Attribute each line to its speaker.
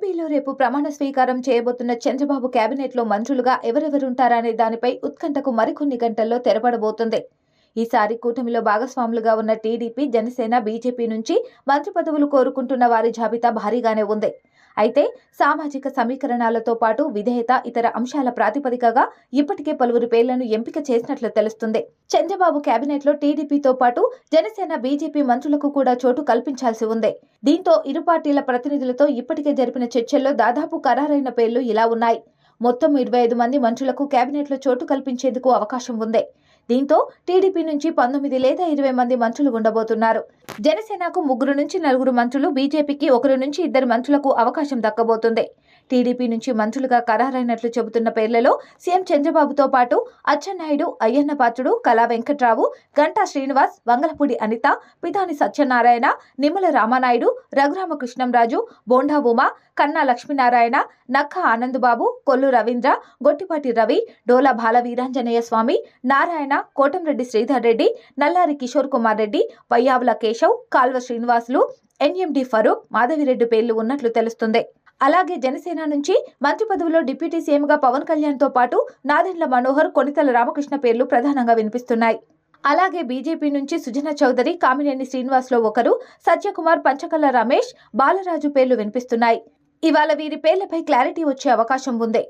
Speaker 1: ఏపీలో రేపు ప్రమాణ స్వీకారం చేయబోతున్న చంద్రబాబు కేబినెట్లో మంత్రులుగా ఎవరెవరుంటారనే దానిపై ఉత్కంఠకు మరికొన్ని గంటల్లో తెరపడబోతుంది. ఈసారి కూటమిలో భాగస్వాములుగా ఉన్న టీడీపీ జనసేన బీజేపీ నుంచి మంత్రి పదవులు కోరుకుంటున్న వారి జాబితా భారీగానే ఉంది. అయితే సామాజిక సమీకరణాలతో పాటు విధేయత ఇతర అంశాల ప్రాతిపదికగా ఇప్పటికే పలువురు పేర్లను ఎంపిక చేసినట్లు తెలుస్తుంది. చంద్రబాబు కేబినెట్లో టీడీపీతో పాటు జనసేన బీజేపీ మంత్రులకు కూడా చోటు కల్పించాల్సి ఉంది. దీంతో ఇరు పార్టీల ప్రతినిధులతో ఇప్పటికే జరిపిన చర్చల్లో దాదాపు ఖరారైన పేర్లు ఇలా ఉన్నాయి. మొత్తం ఇరవై ఐదు మంది మంత్రులకు కేబినెట్లో చోటు కల్పించేందుకు అవకాశం ఉంది. దీంతో టీడీపీ నుంచి పంతొమ్మిది లేదా ఇరవై మంది మంత్రులు ఉండబోతున్నారు. జనసేనకు ముగ్గురు నుంచి నలుగురు మంత్రులు బీజేపీకి ఒకరు నుంచి ఇద్దరు మంత్రులకు అవకాశం దక్కబోతుంది. టీడీపీ నుంచి మంత్రులుగా ఖరారైనట్లు చెబుతున్న పేర్లలో సీఎం చంద్రబాబుతో పాటు అచ్చెన్నాయుడు అయ్యన్న పాత్రుడు కళా వెంకట్రావు గంటా శ్రీనివాస్ వంగలపూడి అనిత పితాని సత్యనారాయణ నిమ్మల రామానాయుడు రఘురామకృష్ణంరాజు బోండా ఉమా కన్నా లక్ష్మీనారాయణ నక్క ఆనందబాబు కొల్లు రవీంద్ర గొట్టిపాటి రవి డోలా బాల వీరాంజనేయ స్వామి నారాయణ కోటంరెడ్డి శ్రీధర్ రెడ్డి నల్లారి కిషోర్ కుమార్ రెడ్డి పయ్యావుల కేశవ్ కాల్వ శ్రీనివాసులు ఎన్ఎండి ఫరూక్ మాధవిరెడ్డి పేర్లు ఉన్నట్లు తెలుస్తుంది. అలాగే జనసేన నుంచి మంత్రి పదవిలో డిప్యూటీ సీఎంగా పవన్ కళ్యాణ్తో పాటు నాదెండ్ల మనోహర్ కొనితల రామకృష్ణ పేర్లు ప్రధానంగా వినిపిస్తున్నాయి. అలాగే బీజేపీ నుంచి సుజన చౌదరి కామినేని శ్రీనివాస్లో ఒకరు సత్యకుమార్ పంచకల్ల రమేష్ బాలరాజు పేర్లు వినిపిస్తున్నాయి. ఇవాళ వీరి పేర్లపై క్లారిటీ వచ్చే అవకాశం ఉంది.